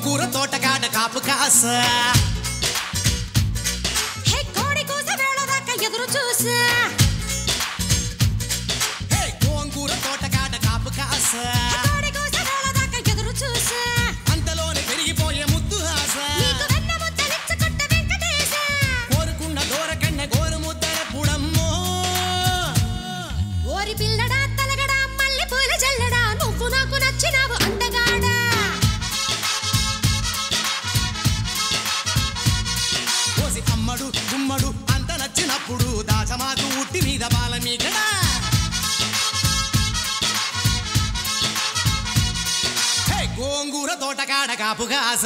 తోటకాడ కాపు కాస. కోడి కూస వేళ దాకా ఎదురు చూసా. గోంగూర తోటకాడ కాపు కాస. కోడి కూస వేళ దాకా ఎదురు చూసా. అంతలోనే పెరిగిపోయే ముద్దు ఆశ కోరుకున్న దూరకన్న గోరు ముద్దల పుడమ్మో. ఓరి పిల్లడా ನಿಮ್ಮೂರ ತೋಟಕಾಡ ಕಾಪುಗಾಸ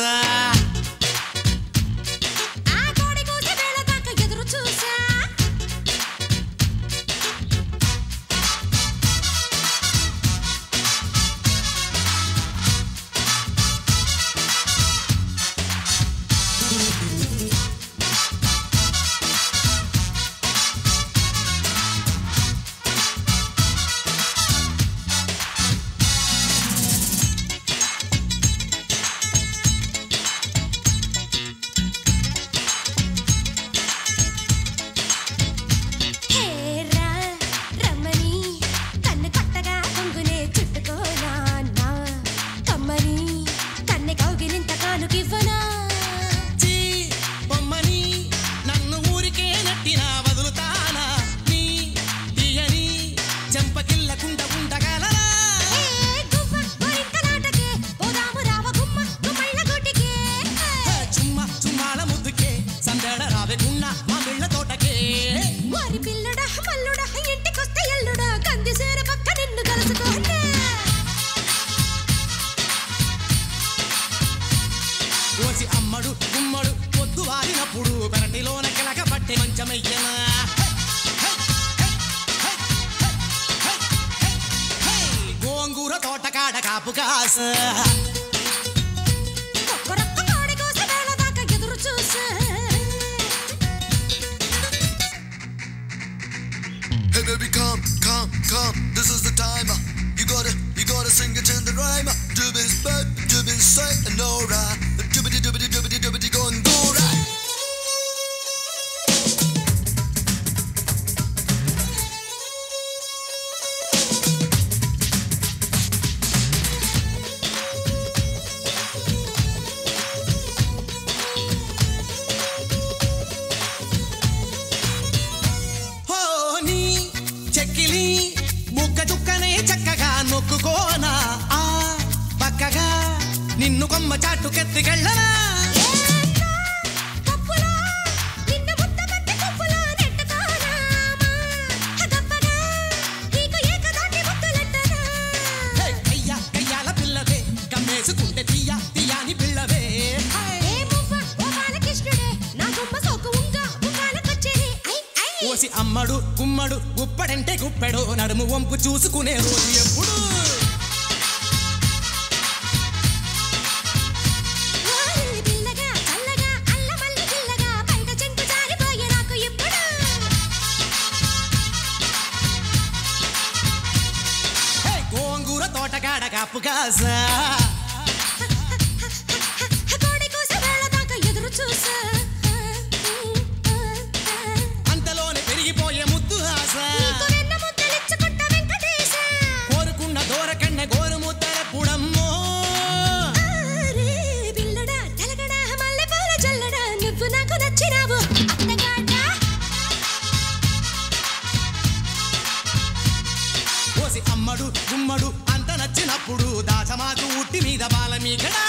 మా మిళ్ళ తోటకే వారి పిల్లడ మల్లుడ ఇంటికొస్తే ఎల్లుడ కంది సేర పక్క నిన్ను కలుసుకోండి కోసి అమ్మడు గుమ్మడు పొద్దు వారినప్పుడు పెరటిలోన కిలక పట్టే మంచమయ్యనా. గోంగూర తోటకాడ కాపు కాస Baby, come, come, come. This is the time. You gotta, you gotta sing it in the rhyme. Doobie is bad, doobie is straight and alright. Doobity doobity doobity doobity going alright. Thank నొక్కుకోనా ఆ పక్కగా నిన్ను కొమ్మ చాటుకెత్తికెళ్ళనా? కమ్మేసుకుంటే తీయ తీయాని పిల్లవే. ఏ మువ్వ ఓ బాలకృష్ణుడే నా గుమ్మ సోకు ఉంగ ముఖాలకొచ్చేనే I I. కోసి అమ్మడు గుమ్మడు గుప్పడంటే గుప్పెడు నడుము వంపు చూసుకునే రోజు ఎప్పుడు. కాడ కాపు కాసా కోడి వేళ దాకా ఎదురు చూసా అంతలోనే పెరిగిపోయే ముద్దు ఆశ. కోరుకున్న దూరకన్న గోరు ముద్దల పుడమ్మో. నువ్వు నాకు నచ్చినావు కోసి అమ్మడు గుమ్మడు అంత నచ్చినప్పుడు దాచమాకు ఉట్టి మీద బాల మీ గడా